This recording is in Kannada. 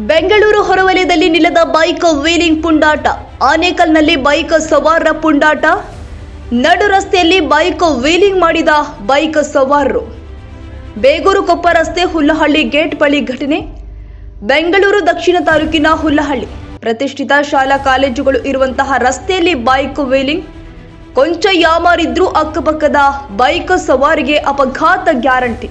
ಬೆಂಗಳೂರು ಹೊರವಲಯದಲ್ಲಿ ನಿಲ್ಲದ ಬೈಕ್ ವೀಲಿಂಗ್ ಪುಂಡಾಟ. ಆನೇಕಲ್ನಲ್ಲಿ ಬೈಕ್ ಸವಾರರ ಪುಂಡಾಟ. ನಡು ರಸ್ತೆಯಲ್ಲಿ ಬೈಕ್ ವೀಲಿಂಗ್ ಮಾಡಿದ ಬೈಕ್ ಸವಾರರು. ಬೇಗೂರು ಕೊಪ್ಪ ರಸ್ತೆ ಹುಲ್ಲಹಳ್ಳಿ ಗೇಟ್ ಬಳಿ ಘಟನೆ. ಬೆಂಗಳೂರು ದಕ್ಷಿಣ ತಾಲೂಕಿನ ಹುಲ್ಲಹಳ್ಳಿ. ಪ್ರತಿಷ್ಠಿತ ಶಾಲಾ ಕಾಲೇಜುಗಳು ಇರುವಂತಹ ರಸ್ತೆಯಲ್ಲಿ ಬೈಕ್ ವೀಲಿಂಗ್. ಕೊಂಚ ಯಾಮಾರಿದ್ರೂ ಅಕ್ಕಪಕ್ಕದ ಬೈಕ್ ಸವಾರಿಗೆ ಅಪಘಾತ ಗ್ಯಾರಂಟಿ.